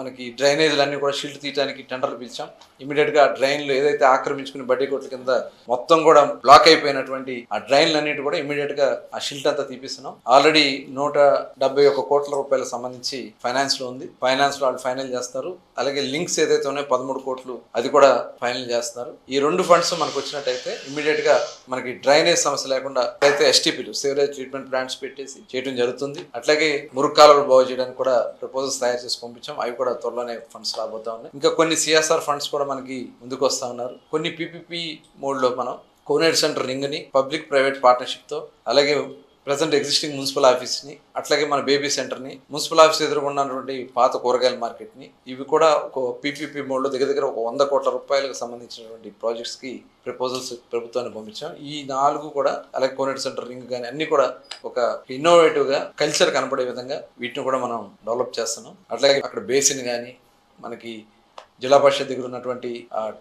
మనకి డ్రైనేజీలన్నీ కూడా షిల్ట్ తీయడానికి టెండర్లు పిలిచాం. ఇమీడియట్గా ఆ డ్రైన్లు ఏదైతే ఆక్రమించుకుని బడ్డీ కొట్ల కింద మొత్తం కూడా బ్లాక్ అయిపోయినటువంటి ఆ డ్రైన్లు అన్నిటి కూడా ఇమీడియట్గా ఆ షిల్ట్ అంతా తీపిస్తున్నాం. ఆల్రెడీ నూట డెబ్బై ఒక్క కోట్ల రూపాయలకు సంబంధించి ఫైనాన్స్లో ఉంది. ఫైనాన్స్లో వాళ్ళు ఫైనల్ చేస్తారు. అలాగే లింక్స్ ఏదైతే ఉన్నాయో పదమూడు కోట్లు అది కూడా ఫైనల్ చేస్తున్నారు ఈ రెండు ఫండ్స్ మనకు వచ్చినట్టయితే ఇమీడియట్గా మనకి డ్రైనేజ్ సమస్య లేకుండా అయితే ఎస్టీపీలు సేవరేజ్ ట్రీట్మెంట్ ప్లాంట్స్ పెట్టేసి చేయడం జరుగుతుంది. అట్లాగే మురుక్కాలను బాగు చేయడానికి కూడా ప్రపోజల్స్ తయారు చేసి పంపించాం. అవి కూడా త్వరలోనే ఫండ్స్ రాబోతా ఉన్నాయి. ఇంకా కొన్ని సిఎస్ఆర్ ఫండ్స్ కూడా మనకి ముందుకు వస్తా ఉన్నారు. కొన్ని పీపీపీ మోడ్లో మనం కోనేడ్ సెంటర్ రింగ్ని పబ్లిక్ ప్రైవేట్ పార్ట్నర్షిప్తో అలాగే ప్రజెంట్ ఎగ్జిస్టింగ్ మున్సిపల్ ఆఫీస్ని అట్లాగే మన బేబీ సెంటర్ని మున్సిపల్ ఆఫీస్ ఎదుర్కొన్నటువంటి పాత కూరగాయల మార్కెట్ని ఇవి కూడా ఒక పీపీపీ మోడ్లో దగ్గర దగ్గర ఒక వంద కోట్ల రూపాయలకు సంబంధించినటువంటి ప్రాజెక్ట్స్కి ప్రపోజల్స్ ప్రభుత్వాన్ని పంపించాం. ఈ నాలుగు కూడా అలాగే కోనెట్ సెంటర్ రింగ్ కానీ అన్ని కూడా ఒక ఇన్నోవేటివ్గా కల్చర్ కనపడే విధంగా వీటిని కూడా మనం డెవలప్ చేస్తున్నాం. అట్లాగే అక్కడ బేసిన్ కానీ మనకి జిల్లా పరిషత్ దగ్గర ఉన్నటువంటి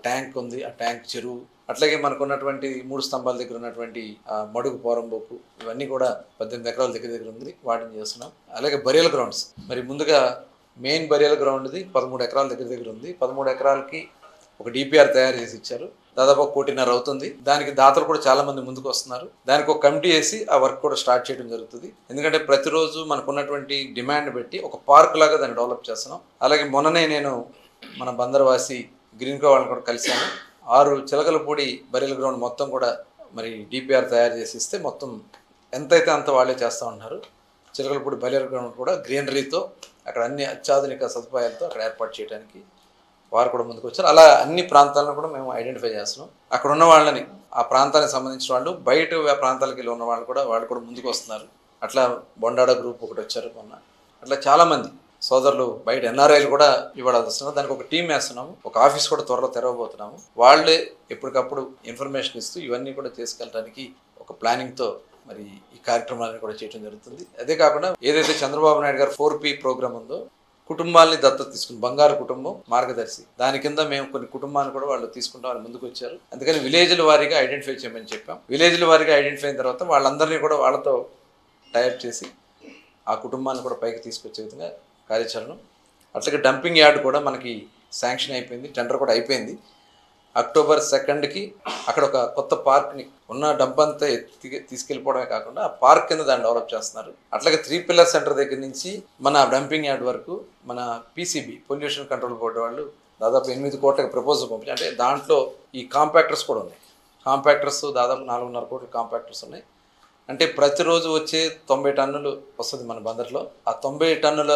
ట్యాంక్ ఉంది. ఆ ట్యాంక్ చెరువు. అట్లాగే మనకున్నటువంటి మూడు స్తంభాల దగ్గర ఉన్నటువంటి మడుగు పోరంబోకు ఇవన్నీ కూడా పద్దెనిమిది ఎకరాల దగ్గర దగ్గర ఉంది. వాటిని చేస్తున్నాం. అలాగే బరియల్ గ్రౌండ్స్. మరి ముందుగా మెయిన్ బరియల్ గ్రౌండ్ది పదమూడు ఎకరాల దగ్గర దగ్గర ఉంది. పదమూడు ఎకరాలకి ఒక డిపిఆర్ తయారు చేసి ఇచ్చారు. దాదాపు ఒక కోటిన్నర అవుతుంది. దానికి దాతలు కూడా చాలా మంది ముందుకు వస్తున్నారు. దానికి ఒక కమిటీ వేసి ఆ వర్క్ కూడా స్టార్ట్ చేయడం జరుగుతుంది. ఎందుకంటే ప్రతిరోజు మనకు ఉన్నటువంటి డిమాండ్ పెట్టి ఒక పార్క్ లాగా దాన్ని డెవలప్ చేస్తున్నాం. అలాగే మొన్ననే నేను మన బందర్వాసి గ్రీన్ కో వాళ్ళని కూడా కలిశాను ఆరు చిలకలపూడి బరియల్ గ్రౌండ్ మొత్తం కూడా మరి డిపిఆర్ తయారు చేసి ఇస్తే మొత్తం ఎంతైతే అంత వాళ్ళే చేస్తూ ఉన్నారు చిలకలపూడి బరియల్ గ్రౌండ్ కూడా గ్రీనరీతో అక్కడ అన్ని అత్యాధునిక సదుపాయాలతో అక్కడ ఏర్పాటు చేయడానికి వారు కూడా ముందుకు వచ్చారు. అలా అన్ని ప్రాంతాలను కూడా మేము ఐడెంటిఫై చేస్తున్నాం. అక్కడ ఉన్న వాళ్ళని ఆ ప్రాంతానికి సంబంధించిన వాళ్ళు బయట ప్రాంతాలకు వెళ్ళి ఉన్న వాళ్ళు కూడా వాళ్ళు కూడా ముందుకు వస్తున్నారు. అట్లా బొండాడ గ్రూప్ ఒకటి వచ్చారు మొన్న. అట్లా చాలామంది సోదరులు బయట ఎన్ఆర్ఐలు కూడా ఇవాళ వస్తున్నారు. దానికి ఒక టీం వేస్తున్నాము. ఒక ఆఫీస్ కూడా త్వరలో తెరవబోతున్నాము. వాళ్ళే ఎప్పటికప్పుడు ఇన్ఫర్మేషన్ ఇస్తూ ఇవన్నీ కూడా తీసుకెళ్ళడానికి ఒక ప్లానింగ్తో మరి ఈ కార్యక్రమాలను కూడా చేయడం జరుగుతుంది. అదే కాకుండా ఏదైతే చంద్రబాబు నాయుడు గారు ఫోర్ పి ప్రోగ్రామ్ ఉందో కుటుంబాలని దత్తత తీసుకుని బంగారు కుటుంబం మార్గదర్శి. దాని కింద మేము కొన్ని కుటుంబాన్ని కూడా వాళ్ళు తీసుకుంటాం వాళ్ళు ముందుకు వచ్చారు. అందుకని విలేజ్ల వారీగా ఐడెంటిఫై చేయమని చెప్పాం. విలేజ్ల వారీగా ఐడెంటిఫై అయిన తర్వాత వాళ్ళందరినీ కూడా వాళ్ళతో టైప్ చేసి ఆ కుటుంబాన్ని కూడా పైకి తీసుకొచ్చే విధంగా కార్యాచరణ అట్లాగే డంపింగ్ యార్డ్ కూడా మనకి శాంక్షన్ అయిపోయింది టెండర్ కూడా అయిపోయింది. అక్టోబర్ సెకండ్కి అక్కడ ఒక కొత్త పార్క్ని ఉన్న డంప్ అంతా ఎత్తి తీసుకెళ్ళిపోవడమే కాకుండా ఆ పార్క్ కింద దాన్ని డెవలప్ చేస్తున్నారు. అట్లాగే త్రీ పిల్లర్ సెంటర్ దగ్గర నుంచి మన డంపింగ్ యార్డ్ వరకు మన పీసీబీ పొల్యూషన్ కంట్రోల్ బోర్డు వాళ్ళు దాదాపు ఎనిమిది కోట్లకి ప్రపోజల్ పంపించి అంటే దాంట్లో ఈ కాంపాక్టర్స్ కూడా ఉన్నాయి. కాంపాక్టర్స్ దాదాపు నాలుగున్నర కోట్ల కాంపాక్టర్స్ ఉన్నాయి. అంటే ప్రతిరోజు వచ్చే తొంభై టన్నులు వస్తుంది మన బందర్లో. ఆ తొంభై టన్నుల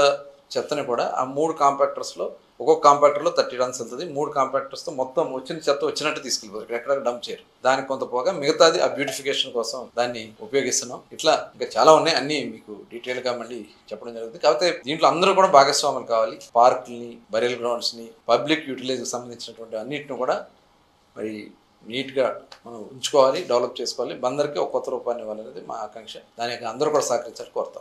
చెత్తని కూడా ఆ మూడు కాంపాక్టర్స్లో ఒక్కొక్క కాంపాక్టర్లో థర్టీ టన్స్ వెళ్తుంది. మూడు కాంపాక్టర్స్తో మొత్తం వచ్చిన చెత్త వచ్చినట్టు తీసుకెళ్ళిపోతారు ఎక్కడ డంప్ చేయరు. దానికి కొంత పోగా మిగతాది ఆ బ్యూటిఫికేషన్ కోసం దాన్ని ఉపయోగిస్తున్నాం. ఇట్లా ఇంకా చాలా ఉన్నాయి. అన్ని మీకు డీటెయిల్గా మళ్ళీ చెప్పడం జరుగుతుంది. కాకపోతే దీంట్లో అందరూ కూడా భాగస్వాములు కావాలి. పార్కుల్ని బరెల్ గ్రౌండ్స్ని పబ్లిక్ యూటిలైజ్కి సంబంధించినటువంటి అన్నిటిని కూడా మరి నీట్గా మనం ఉంచుకోవాలి డెవలప్ చేసుకోవాలి. అందరికీ ఒక కొత్త రూపాన్ని ఇవ్వాలనేది మా ఆకాంక్ష. దానికి అందరూ కూడా సహకరించాలి కోరుతాం.